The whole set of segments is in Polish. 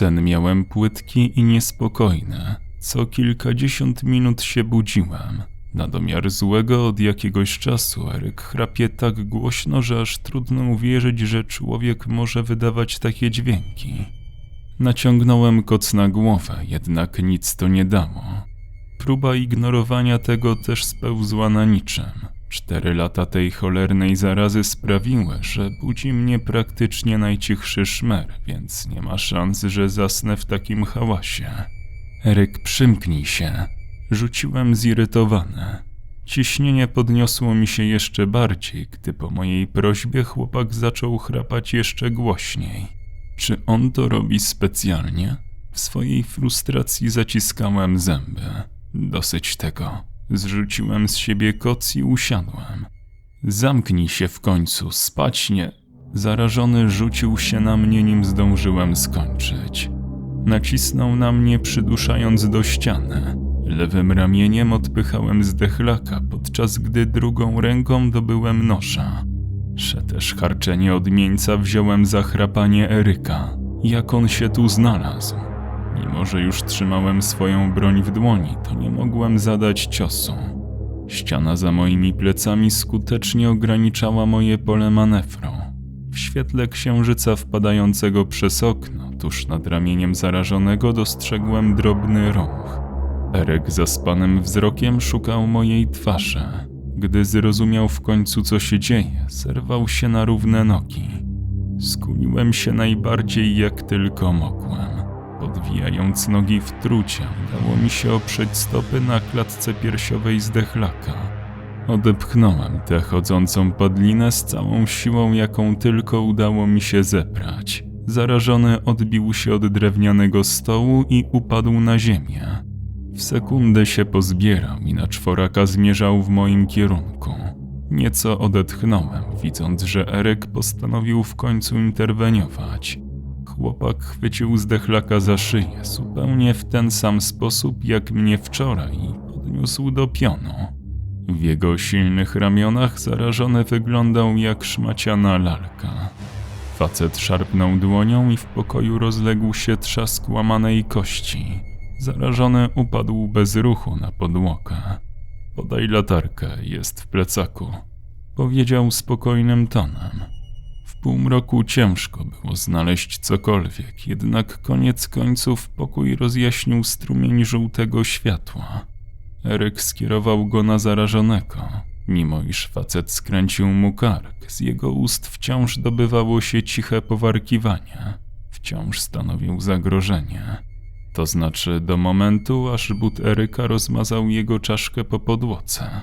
Sen miałem płytki i niespokojny. Co kilkadziesiąt minut się budziłem. Na domiar złego od jakiegoś czasu Eryk chrapie tak głośno, że aż trudno uwierzyć, że człowiek może wydawać takie dźwięki. Naciągnąłem koc na głowę, jednak nic to nie dało. Próba ignorowania tego też spełzła na niczym. Cztery lata tej cholernej zarazy sprawiły, że budzi mnie praktycznie najcichszy szmer, więc nie ma szans, że zasnę w takim hałasie. Eryk, przymknij się. Rzuciłem zirytowany. Ciśnienie podniosło mi się jeszcze bardziej, gdy po mojej prośbie chłopak zaczął chrapać jeszcze głośniej. Czy on to robi specjalnie? W swojej frustracji zaciskałem zęby. Dosyć tego. Zrzuciłem z siebie koc i usiadłem. Zamknij się w końcu, spać nie. Zarażony rzucił się na mnie, nim zdążyłem skończyć. Nacisnął na mnie, przyduszając do ściany. Lewym ramieniem odpychałem zdechlaka, podczas gdy drugą ręką dobyłem noża. Szetesz harczenie odmieńca wziąłem za chrapanie Eryka. Jak on się tu znalazł? Mimo, że już trzymałem swoją broń w dłoni, to nie mogłem zadać ciosu. Ściana za moimi plecami skutecznie ograniczała moje pole manewru. W świetle księżyca wpadającego przez okno, tuż nad ramieniem zarażonego, dostrzegłem drobny ruch. Erek zaspanym wzrokiem szukał mojej twarzy. Gdy zrozumiał w końcu, co się dzieje, zerwał się na równe nogi. Skuliłem się najbardziej jak tylko mogłem. Podwijając nogi w trucie, udało mi się oprzeć stopy na klatce piersiowej zdechlaka. Odepchnąłem tę chodzącą podlinę z całą siłą, jaką tylko udało mi się zebrać. Zarażony odbił się od drewnianego stołu i upadł na ziemię. W sekundę się pozbierał i na czworaka zmierzał w moim kierunku. Nieco odetchnąłem, widząc, że Erek postanowił w końcu interweniować. Chłopak chwycił zdechlaka za szyję, zupełnie w ten sam sposób jak mnie wczoraj i podniósł do pionu. W jego silnych ramionach zarażony wyglądał jak szmaciana lalka. Facet szarpnął dłonią i w pokoju rozległ się trzask łamanej kości. Zarażony upadł bez ruchu na podłogę. Podaj latarkę, jest w plecaku. Powiedział spokojnym tonem. W półmroku ciężko było znaleźć cokolwiek, jednak koniec końców pokój rozjaśnił strumień żółtego światła. Eryk skierował go na zarażonego. Mimo iż facet skręcił mu kark, z jego ust wciąż dobywało się ciche powarkiwanie. Wciąż stanowił zagrożenie. To znaczy do momentu, aż but Eryka rozmazał jego czaszkę po podłodze.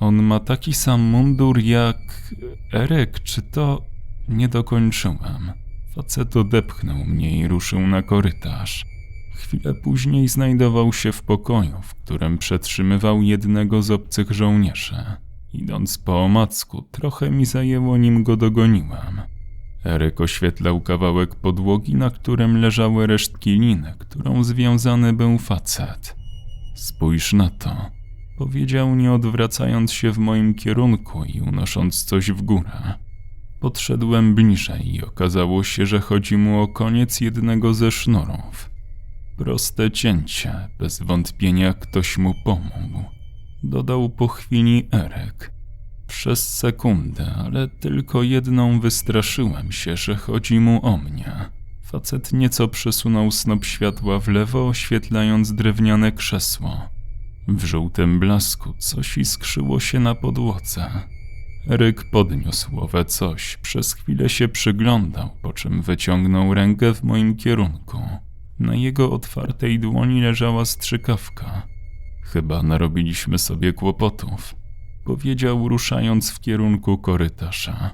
On ma taki sam mundur jak... Eryk, czy to... Nie dokończyłem. Facet odepchnął mnie i ruszył na korytarz. Chwilę później znajdował się w pokoju, w którym przetrzymywał jednego z obcych żołnierzy. Idąc po omacku, trochę mi zajęło, nim go dogoniłem. Eryk oświetlał kawałek podłogi, na którym leżały resztki liny, którą związany był facet. Spójrz na to, powiedział, nie odwracając się w moim kierunku i unosząc coś w górę. Podszedłem bliżej i okazało się, że chodzi mu o koniec jednego ze sznurów. Proste cięcie, bez wątpienia ktoś mu pomógł. Dodał po chwili Erek. Przez sekundę, ale tylko jedną wystraszyłem się, że chodzi mu o mnie. Facet nieco przesunął snop światła w lewo, oświetlając drewniane krzesło. W żółtym blasku coś iskrzyło się na podłodze. Ryk podniósł owe coś, przez chwilę się przyglądał, po czym wyciągnął rękę w moim kierunku. Na jego otwartej dłoni leżała strzykawka. Chyba narobiliśmy sobie kłopotów, powiedział, ruszając w kierunku korytarza.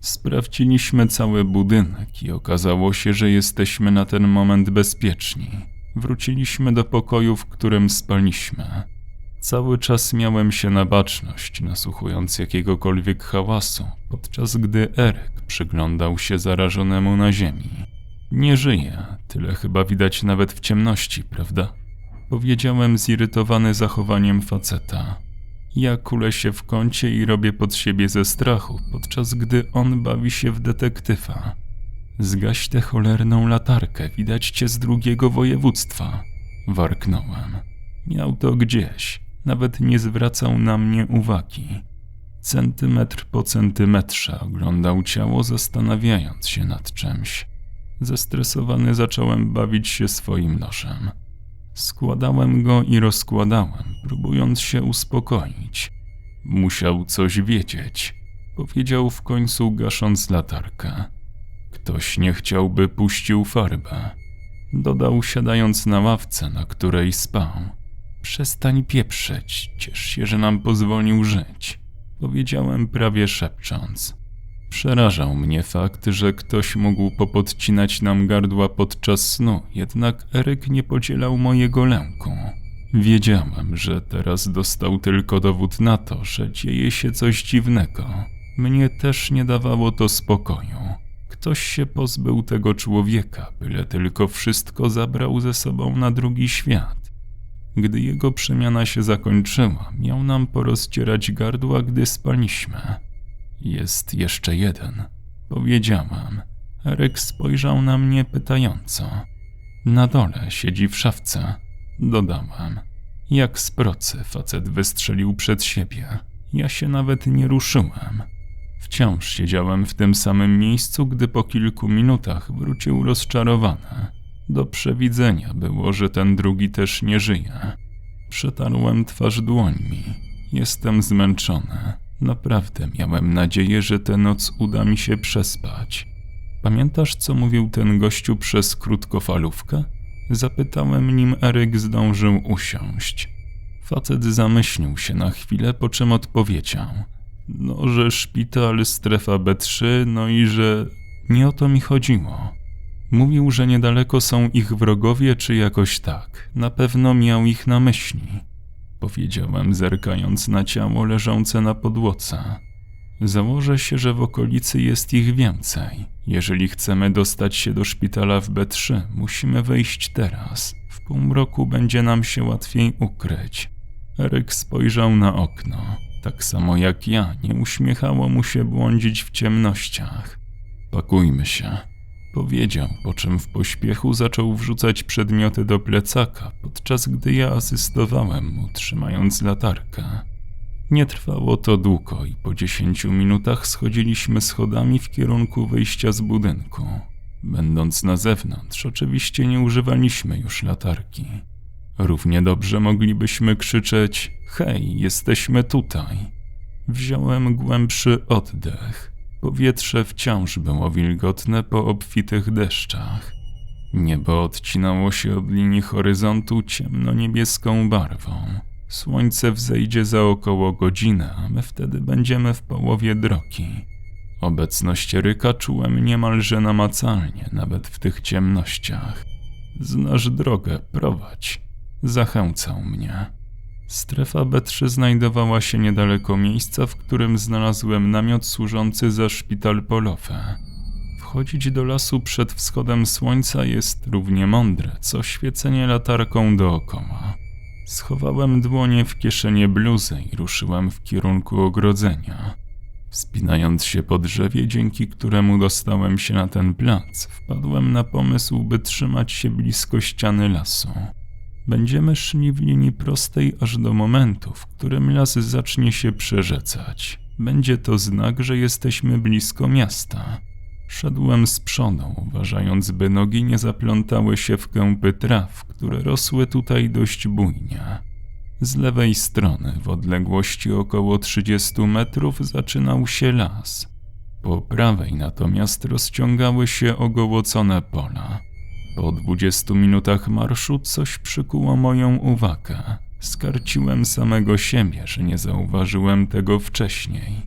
Sprawdziliśmy cały budynek i okazało się, że jesteśmy na ten moment bezpieczni. Wróciliśmy do pokoju, w którym spaliśmy. Cały czas miałem się na baczność, nasłuchując jakiegokolwiek hałasu, podczas gdy Eryk przyglądał się zarażonemu na ziemi. Nie żyje, tyle chyba widać nawet w ciemności, prawda? Powiedziałem zirytowany zachowaniem faceta. Ja kulę się w kącie i robię pod siebie ze strachu, podczas gdy on bawi się w detektywa. Zgaś tę cholerną latarkę, widać cię z drugiego województwa. Warknąłem. Miał to gdzieś, nawet nie zwracał na mnie uwagi. Centymetr po centymetrze oglądał ciało, zastanawiając się nad czymś. Zestresowany zacząłem bawić się swoim nożem. Składałem go i rozkładałem, próbując się uspokoić. Musiał coś wiedzieć, powiedział w końcu, gasząc latarkę. Ktoś nie chciałby puścił farbę. Dodał, siadając na ławce, na której spał. Przestań pieprzyć, ciesz się, że nam pozwolił żyć. Powiedziałem prawie szepcząc. Przerażał mnie fakt, że ktoś mógł popodcinać nam gardła podczas snu, jednak Eryk nie podzielał mojego lęku. Wiedziałem, że teraz dostał tylko dowód na to, że dzieje się coś dziwnego. Mnie też nie dawało to spokoju. Ktoś się pozbył tego człowieka, byle tylko wszystko zabrał ze sobą na drugi świat. Gdy jego przemiana się zakończyła, miał nam porozcierać gardła, gdy spaliśmy. Jest jeszcze jeden, powiedziałam. Eryk spojrzał na mnie pytająco. Na dole siedzi w szafce, dodałam. Jak z procy facet wystrzelił przed siebie. Ja się nawet nie ruszyłem. Wciąż siedziałem w tym samym miejscu, gdy po kilku minutach wrócił rozczarowany. Do przewidzenia było, że ten drugi też nie żyje. Przetarłem twarz dłońmi. Jestem zmęczony. Naprawdę miałem nadzieję, że tę noc uda mi się przespać. Pamiętasz, co mówił ten gościu przez krótkofalówkę? Zapytałem, nim Eryk zdążył usiąść. Facet zamyślił się na chwilę, po czym odpowiedział. No, że szpital, strefa B3, no i że... Nie o to mi chodziło. Mówił, że niedaleko są ich wrogowie, czy jakoś tak. Na pewno miał ich na myśli. Powiedziałem, zerkając na ciało leżące na podłodze. Założę się, że w okolicy jest ich więcej. Jeżeli chcemy dostać się do szpitala w B3, musimy wejść teraz. W półmroku będzie nam się łatwiej ukryć. Eryk spojrzał na okno. Tak samo jak ja, nie uśmiechało mu się błądzić w ciemnościach. Pakujmy się, powiedział, po czym w pośpiechu zaczął wrzucać przedmioty do plecaka, podczas gdy ja asystowałem mu, trzymając latarkę. Nie trwało to długo i po dziesięciu minutach schodziliśmy schodami w kierunku wyjścia z budynku. Będąc na zewnątrz, oczywiście nie używaliśmy już latarki. Równie dobrze moglibyśmy krzyczeć: Hej, jesteśmy tutaj. Wziąłem głębszy oddech. Powietrze wciąż było wilgotne po obfitych deszczach. Niebo odcinało się od linii horyzontu ciemno-niebieską barwą. Słońce wzejdzie za około godzinę, a my wtedy będziemy w połowie drogi. Obecność Ryka czułem niemalże namacalnie, nawet w tych ciemnościach. Znasz drogę, prowadź. Zachęcał mnie. Strefa B3 znajdowała się niedaleko miejsca, w którym znalazłem namiot służący za szpital polowy. Wchodzić do lasu przed wschodem słońca jest równie mądre, co świecenie latarką dookoła. Schowałem dłonie w kieszenie bluzy i ruszyłem w kierunku ogrodzenia. Wspinając się po drzewie, dzięki któremu dostałem się na ten plac, wpadłem na pomysł, by trzymać się blisko ściany lasu. Będziemy szli w linii prostej aż do momentu, w którym las zacznie się przerzecać. Będzie to znak, że jesteśmy blisko miasta. Szedłem z przodu, uważając, by nogi nie zaplątały się w kępy traw, które rosły tutaj dość bujnie. Z lewej strony, w odległości około 30 metrów, zaczynał się las. Po prawej natomiast rozciągały się ogołocone pola. Po 20 minutach marszu coś przykuło moją uwagę. Skarciłem samego siebie, że nie zauważyłem tego wcześniej.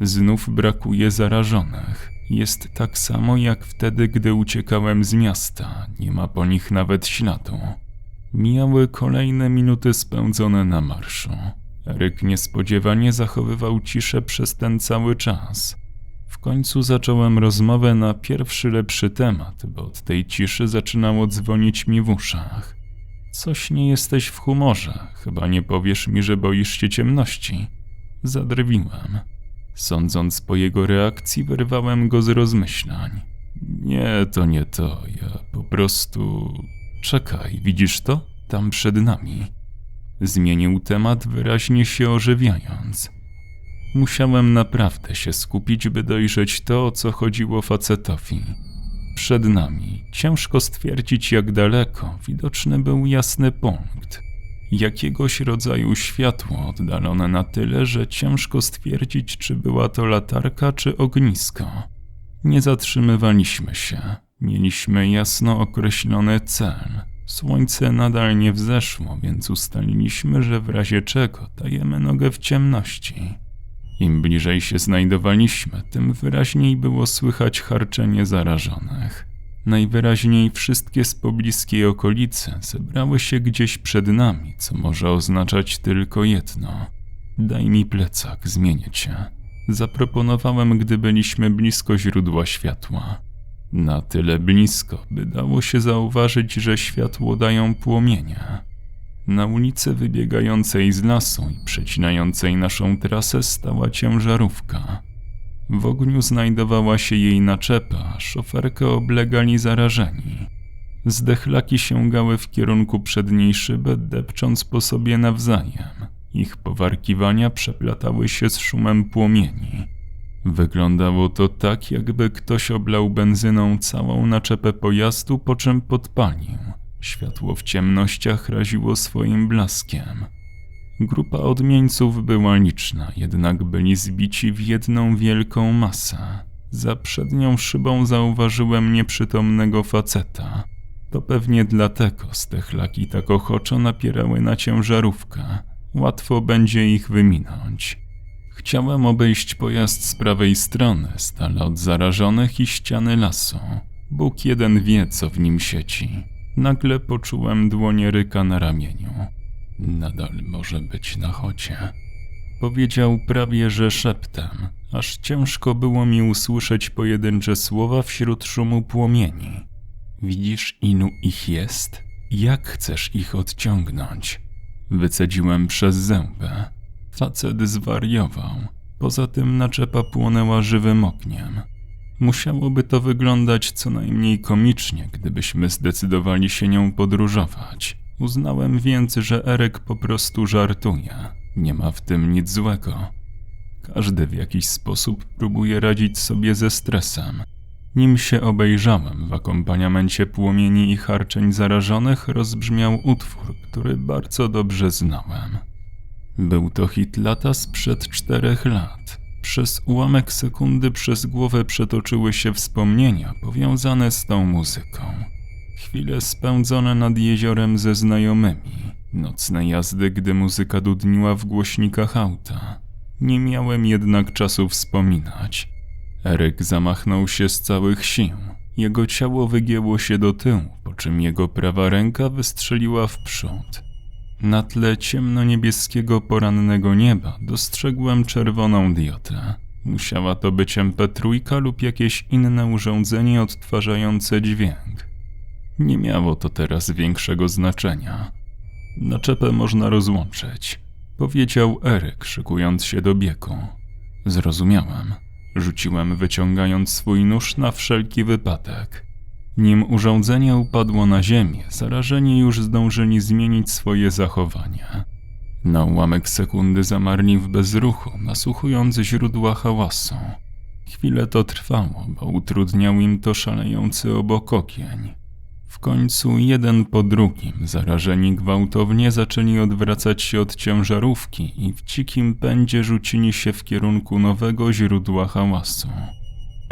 Znów brakuje zarażonych. Jest tak samo jak wtedy, gdy uciekałem z miasta. Nie ma po nich nawet śladu. Mijały kolejne minuty spędzone na marszu. Eryk niespodziewanie zachowywał ciszę przez ten cały czas. W końcu zacząłem rozmowę na pierwszy lepszy temat, bo od tej ciszy zaczynało dzwonić mi w uszach. Coś nie jesteś w humorze, chyba nie powiesz mi, że boisz się ciemności. Zadrwiłem. Sądząc po jego reakcji, wyrwałem go z rozmyślań. Nie, to nie to. Ja po prostu. Czekaj, widzisz to? Tam przed nami. Zmienił temat, wyraźnie się ożywiając. Musiałem naprawdę się skupić, by dojrzeć to, o co chodziło facetowi. Przed nami, ciężko stwierdzić jak daleko, widoczny był jasny punkt. Jakiegoś rodzaju światło oddalone na tyle, że ciężko stwierdzić, czy była to latarka, czy ognisko. Nie zatrzymywaliśmy się. Mieliśmy jasno określony cel. Słońce nadal nie wzeszło, więc ustaliliśmy, że w razie czego dajemy nogę w ciemności. Im bliżej się znajdowaliśmy, tym wyraźniej było słychać harczenie zarażonych. Najwyraźniej wszystkie z pobliskiej okolicy zebrały się gdzieś przed nami, co może oznaczać tylko jedno. Daj mi plecak, zmienię cię. Zaproponowałem, gdy byliśmy blisko źródła światła. Na tyle blisko, by dało się zauważyć, że światło dają płomienie. Na ulicy wybiegającej z lasu i przecinającej naszą trasę stała ciężarówka. W ogniu znajdowała się jej naczepa, szoferkę oblegali zarażeni. Zdechlaki sięgały w kierunku przedniej szyby, depcząc po sobie nawzajem. Ich powarkiwania przeplatały się z szumem płomieni. Wyglądało to tak, jakby ktoś oblał benzyną całą naczepę pojazdu, po czym podpalił. Światło w ciemnościach raziło swoim blaskiem. Grupa odmieńców była liczna, jednak byli zbici w jedną wielką masę. Za przednią szybą zauważyłem nieprzytomnego faceta. To pewnie dlatego stechlaki tak ochoczo napierały na ciężarówkę. Łatwo będzie ich wyminąć. Chciałem obejść pojazd z prawej strony, dala od zarażonych i ściany lasu. Bóg jeden wie, co w nim sieci. Nagle poczułem dłonie ryka na ramieniu. Nadal może być na chocie. Powiedział prawie że szeptem, aż ciężko było mi usłyszeć pojedyncze słowa wśród szumu płomieni. Widzisz, ilu ich jest? Jak chcesz ich odciągnąć? Wycedziłem przez zęby. Facet zwariował. Poza tym naczepa płonęła żywym ogniem. Musiałoby to wyglądać co najmniej komicznie, gdybyśmy zdecydowali się nią podróżować. Uznałem więc, że Erek po prostu żartuje. Nie ma w tym nic złego. Każdy w jakiś sposób próbuje radzić sobie ze stresem. Nim się obejrzałem, w akompaniamencie płomieni i harczeń zarażonych rozbrzmiał utwór, który bardzo dobrze znałem. Był to hit lata sprzed czterech lat. Przez ułamek sekundy przez głowę przetoczyły się wspomnienia powiązane z tą muzyką. Chwile spędzone nad jeziorem ze znajomymi, nocne jazdy, gdy muzyka dudniła w głośnikach auta. Nie miałem jednak czasu wspominać. Eryk zamachnął się z całych sił. Jego ciało wygięło się do tyłu, po czym jego prawa ręka wystrzeliła w przód. Na tle ciemno-niebieskiego porannego nieba dostrzegłem czerwoną diotę. Musiała to być MP3 lub jakieś inne urządzenie odtwarzające dźwięk. Nie miało to teraz większego znaczenia. Naczepę można rozłączyć, powiedział Eryk, szykując się do biegu. Zrozumiałem. Rzuciłem, wyciągając swój nóż na wszelki wypadek. Nim urządzenie upadło na ziemię, zarażeni już zdążyli zmienić swoje zachowania. Na ułamek sekundy zamarli w bezruchu, nasłuchując źródła hałasu. Chwilę to trwało, bo utrudniał im to szalejący obok ogień. W końcu jeden po drugim zarażeni gwałtownie zaczęli odwracać się od ciężarówki i w dzikim pędzie rzucili się w kierunku nowego źródła hałasu.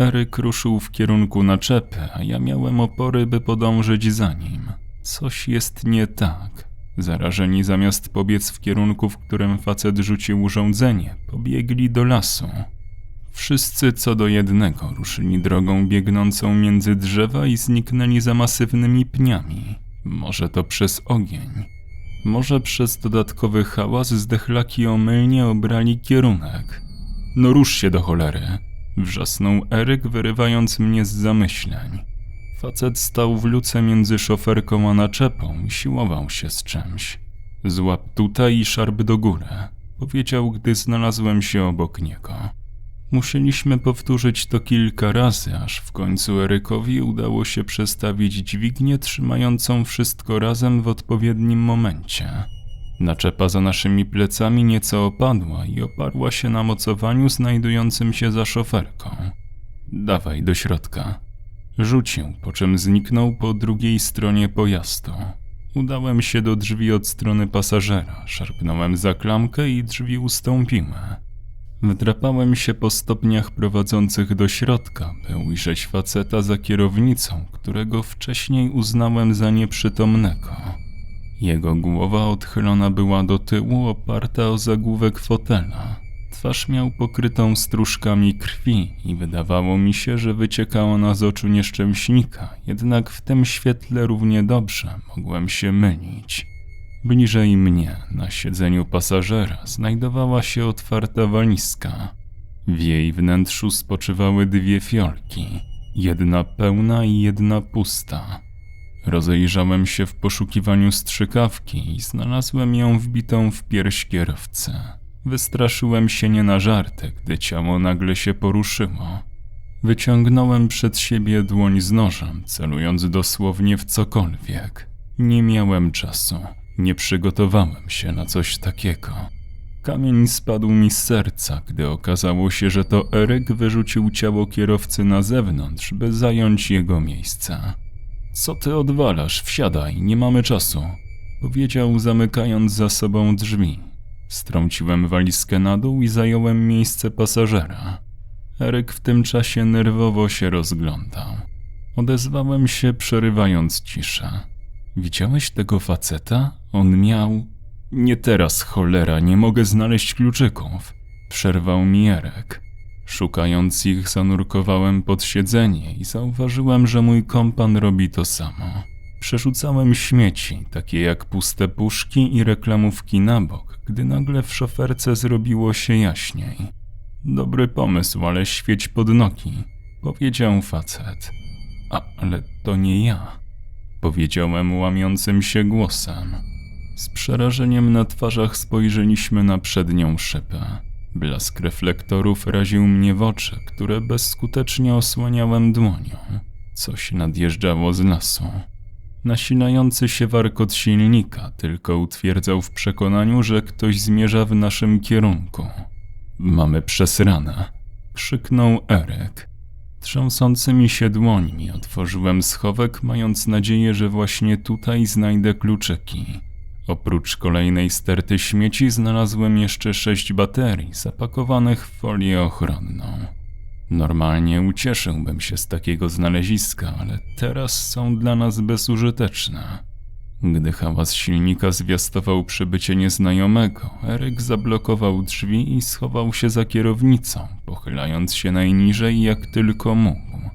Eryk ruszył w kierunku naczepy, a ja miałem opory, by podążyć za nim. Coś jest nie tak. Zarażeni zamiast pobiec w kierunku, w którym facet rzucił urządzenie, pobiegli do lasu. Wszyscy co do jednego ruszyli drogą biegnącą między drzewa i zniknęli za masywnymi pniami. Może to przez ogień. Może przez dodatkowy hałas zdechlaki omylnie obrali kierunek. No rusz się do cholery, wrzasnął Eryk, wyrywając mnie z zamyśleń. Facet stał w luce między szoferką a naczepą i siłował się z czymś. Złap tutaj i szarp do góry, powiedział, gdy znalazłem się obok niego. Musieliśmy powtórzyć to kilka razy, aż w końcu Erykowi udało się przestawić dźwignię trzymającą wszystko razem w odpowiednim momencie. Naczepa za naszymi plecami nieco opadła i oparła się na mocowaniu znajdującym się za szoferką. Dawaj do środka. Rzucił, po czym zniknął po drugiej stronie pojazdu. Udałem się do drzwi od strony pasażera, szarpnąłem za klamkę i drzwi ustąpiły. Wdrapałem się po stopniach prowadzących do środka, by ujrzeć faceta za kierownicą, którego wcześniej uznałem za nieprzytomnego. Jego głowa odchylona była do tyłu, oparta o zagłówek fotela. Twarz miał pokrytą stróżkami krwi i wydawało mi się, że wycieka ona z oczu nieszczęśnika, jednak w tym świetle równie dobrze mogłem się mylić. Bliżej mnie, na siedzeniu pasażera, znajdowała się otwarta walizka. W jej wnętrzu spoczywały dwie fiolki, jedna pełna i jedna pusta. Rozejrzałem się w poszukiwaniu strzykawki i znalazłem ją wbitą w pierś kierowcy. Wystraszyłem się nie na żarty, gdy ciało nagle się poruszyło. Wyciągnąłem przed siebie dłoń z nożem, celując dosłownie w cokolwiek. Nie miałem czasu, nie przygotowałem się na coś takiego. Kamień spadł mi z serca, gdy okazało się, że to Eryk wyrzucił ciało kierowcy na zewnątrz, by zająć jego miejsce. Co ty odwalasz? Wsiadaj, nie mamy czasu, powiedział, zamykając za sobą drzwi. Strąciłem walizkę na dół i zająłem miejsce pasażera. Eryk w tym czasie nerwowo się rozglądał. Odezwałem się, przerywając ciszę. Widziałeś tego faceta? On miał. Nie teraz, cholera, nie mogę znaleźć kluczyków. Przerwał mi Erek. Szukając ich, zanurkowałem pod siedzenie i zauważyłem, że mój kompan robi to samo. Przerzucałem śmieci, takie jak puste puszki i reklamówki na bok, gdy nagle w szoferce zrobiło się jaśniej. Dobry pomysł, ale świeć pod nogi, powiedział facet. A, ale to nie ja, powiedziałem łamiącym się głosem. Z przerażeniem na twarzach spojrzeliśmy na przednią szybę. Blask reflektorów raził mnie w oczy, które bezskutecznie osłaniałem dłonią. Coś nadjeżdżało z lasu. Nasilający się warkot silnika tylko utwierdzał w przekonaniu, że ktoś zmierza w naszym kierunku. Mamy przesrane, krzyknął Erek. Trząsącymi się dłońmi otworzyłem schowek, mając nadzieję, że właśnie tutaj znajdę kluczyki. Oprócz kolejnej sterty śmieci znalazłem jeszcze sześć baterii zapakowanych w folię ochronną. Normalnie ucieszyłbym się z takiego znaleziska, ale teraz są dla nas bezużyteczne. Gdy hałas silnika zwiastował przybycie nieznajomego, Eryk zablokował drzwi i schował się za kierownicą, pochylając się najniżej jak tylko mógł.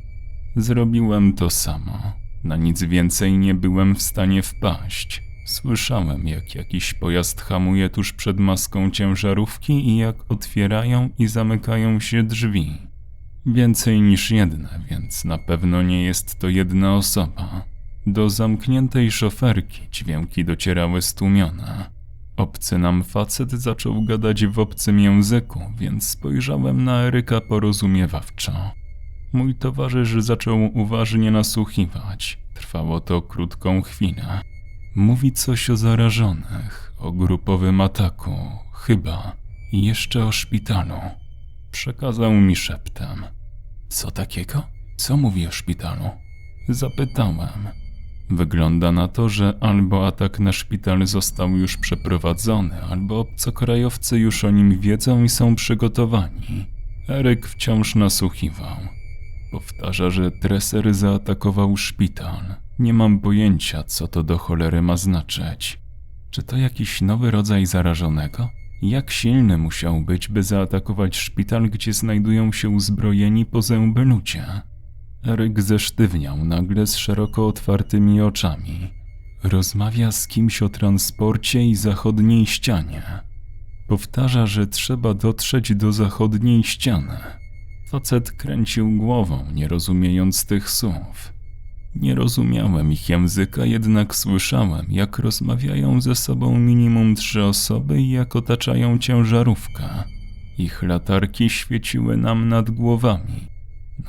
Zrobiłem to samo. Na nic więcej nie byłem w stanie wpaść. Słyszałem, jak jakiś pojazd hamuje tuż przed maską ciężarówki i jak otwierają i zamykają się drzwi. Więcej niż jedne, więc na pewno nie jest to jedna osoba. Do zamkniętej szoferki dźwięki docierały stłumione. Obcy nam facet zaczął gadać w obcym języku, więc spojrzałem na Eryka porozumiewawczo. Mój towarzysz zaczął uważnie nasłuchiwać. Trwało to krótką chwilę. Mówi coś o zarażonych, o grupowym ataku, chyba, i jeszcze o szpitalu. Przekazał mi szeptem. Co takiego? Co mówi o szpitalu? Zapytałem. Wygląda na to, że albo atak na szpital został już przeprowadzony, albo obcokrajowcy już o nim wiedzą i są przygotowani. Eryk wciąż nasłuchiwał. Powtarza, że treser zaatakował szpital. Nie mam pojęcia, co to do cholery ma znaczyć. Czy to jakiś nowy rodzaj zarażonego? Jak silny musiał być, by zaatakować szpital, gdzie znajdują się uzbrojeni po zęby ludzie? Eryk zesztywniał nagle z szeroko otwartymi oczami. Rozmawia z kimś o transporcie i zachodniej ścianie. Powtarza, że trzeba dotrzeć do zachodniej ściany. Facet kręcił głową, nie rozumiejąc tych słów. Nie rozumiałem ich języka, jednak słyszałem, jak rozmawiają ze sobą minimum trzy osoby i jak otaczają ciężarówkę. Ich latarki świeciły nam nad głowami.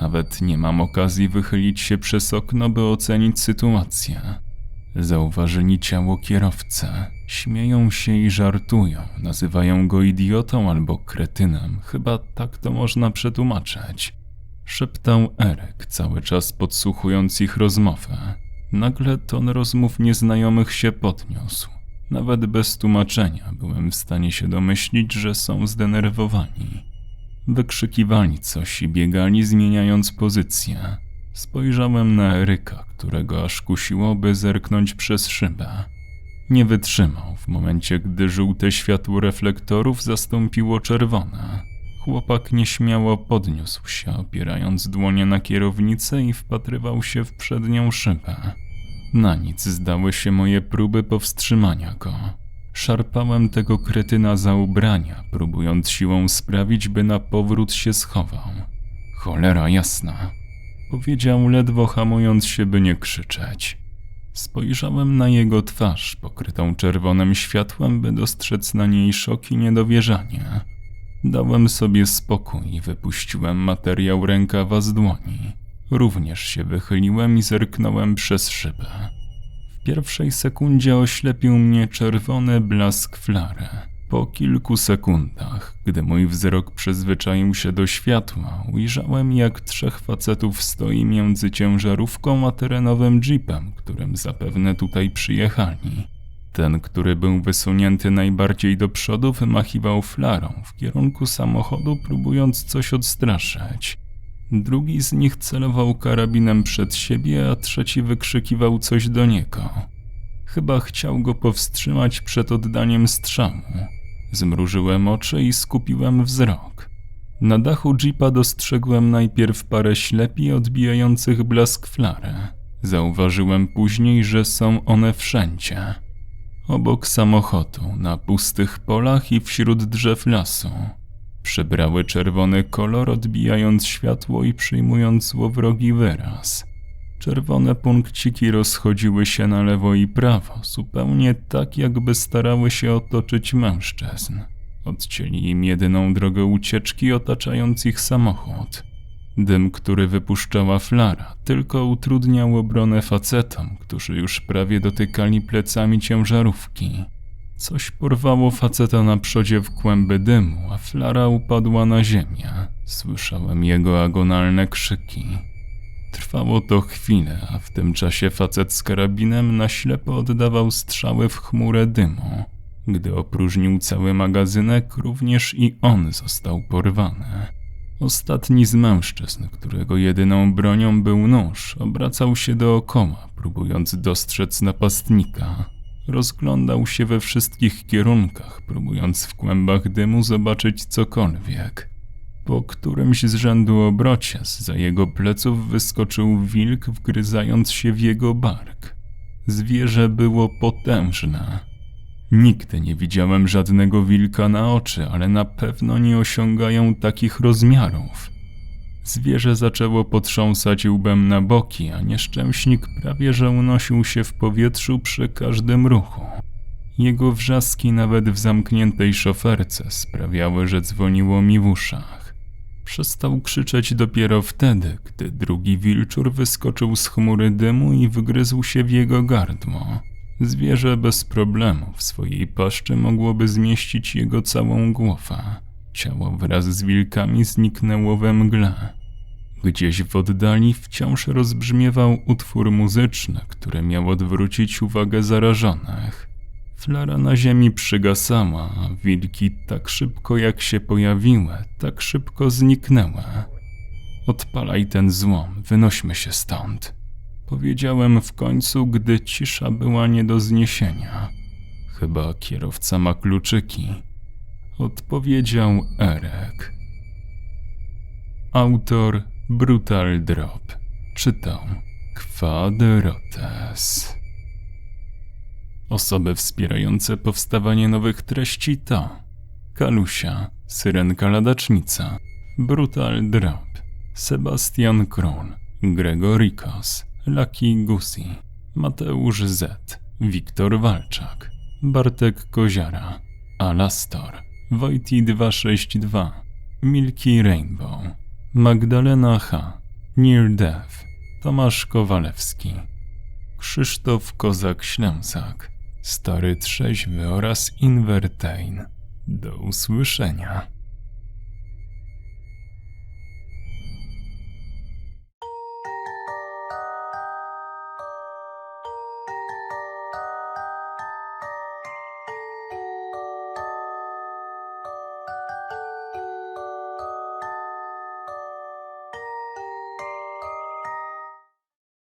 Nawet nie mam okazji wychylić się przez okno, by ocenić sytuację. Zauważyli ciało kierowcę. Śmieją się i żartują. Nazywają go idiotą albo kretynem. Chyba tak to można przetłumaczyć. Szeptał Erek, cały czas podsłuchując ich rozmowę. Nagle ton rozmów nieznajomych się podniósł. Nawet bez tłumaczenia byłem w stanie się domyślić, że są zdenerwowani. Wykrzykiwali coś i biegali, zmieniając pozycję. Spojrzałem na Eryka, którego aż kusiło, by zerknąć przez szybę. Nie wytrzymał w momencie, gdy żółte światło reflektorów zastąpiło czerwone. Chłopak nieśmiało podniósł się, opierając dłonie na kierownicę i wpatrywał się w przednią szybę. Na nic zdały się moje próby powstrzymania go. Szarpałem tego kretyna za ubrania, próbując siłą sprawić, by na powrót się schował. Cholera jasna, powiedział ledwo hamując się, by nie krzyczeć. Spojrzałem na jego twarz, pokrytą czerwonym światłem, by dostrzec na niej szok i niedowierzanie. Dałem sobie spokój i wypuściłem materiał rękawa z dłoni. Również się wychyliłem i zerknąłem przez szybę. W pierwszej sekundzie oślepił mnie czerwony blask flary. Po kilku sekundach, gdy mój wzrok przyzwyczaił się do światła, ujrzałem jak trzech facetów stoi między ciężarówką a terenowym jeepem, którym zapewne tutaj przyjechali. Ten, który był wysunięty najbardziej do przodu, wymachiwał flarą w kierunku samochodu, próbując coś odstraszyć. Drugi z nich celował karabinem przed siebie, a trzeci wykrzykiwał coś do niego. Chyba chciał go powstrzymać przed oddaniem strzału. Zmrużyłem oczy i skupiłem wzrok. Na dachu jeepa dostrzegłem najpierw parę ślepi odbijających blask flary. Zauważyłem później, że są one wszędzie. Obok samochodu, na pustych polach i wśród drzew lasu. Przybrały czerwony kolor, odbijając światło i przyjmując złowrogi wyraz. Czerwone punkciki rozchodziły się na lewo i prawo, zupełnie tak, jakby starały się otoczyć mężczyzn. Odcięli im jedyną drogę ucieczki, otaczając ich samochód. Dym, który wypuszczała flara, tylko utrudniał obronę facetom, którzy już prawie dotykali plecami ciężarówki. Coś porwało faceta na przodzie w kłęby dymu, a flara upadła na ziemię. Słyszałem jego agonalne krzyki. Trwało to chwilę, a w tym czasie facet z karabinem na ślepo oddawał strzały w chmurę dymu. Gdy opróżnił cały magazynek, również i on został porwany. Ostatni z mężczyzn, którego jedyną bronią był nóż, obracał się dookoła, próbując dostrzec napastnika. Rozglądał się we wszystkich kierunkach, próbując w kłębach dymu zobaczyć cokolwiek. Po którymś z rzędu obrocie za jego pleców wyskoczył wilk, wgryzając się w jego bark. Zwierzę było potężne. Nigdy nie widziałem żadnego wilka na oczy, ale na pewno nie osiągają takich rozmiarów. Zwierzę zaczęło potrząsać łbem na boki, a nieszczęśnik prawie że unosił się w powietrzu przy każdym ruchu. Jego wrzaski nawet w zamkniętej szoferce sprawiały, że dzwoniło mi w uszach. Przestał krzyczeć dopiero wtedy, gdy drugi wilczur wyskoczył z chmury dymu i wgryzł się w jego gardło. Zwierzę bez problemu w swojej paszczy mogłoby zmieścić jego całą głowę. Ciało wraz z wilkami zniknęło we mgle. Gdzieś w oddali wciąż rozbrzmiewał utwór muzyczny, który miał odwrócić uwagę zarażonych. Flara na ziemi przygasała, a wilki tak szybko jak się pojawiły, tak szybko zniknęły. Odpalaj ten złom, wynośmy się stąd. Powiedziałem w końcu, gdy cisza była nie do zniesienia. Chyba kierowca ma kluczyki. Odpowiedział Erek. Autor Brutal Drop. Czytał Quadrotes. Osoby wspierające powstawanie nowych treści to Kalusia, Syrenka Ladacznica, Brutal Drop, Sebastian Król, Gregorikos, Lucky Gusi, Mateusz Z, Wiktor Walczak, Bartek Koziara, Alastor, Wojti 262, Milky Rainbow, Magdalena H., Near Death, Tomasz Kowalewski, Krzysztof Kozak-Ślęsak, Stary Trzeźwy oraz Invertain. Do usłyszenia.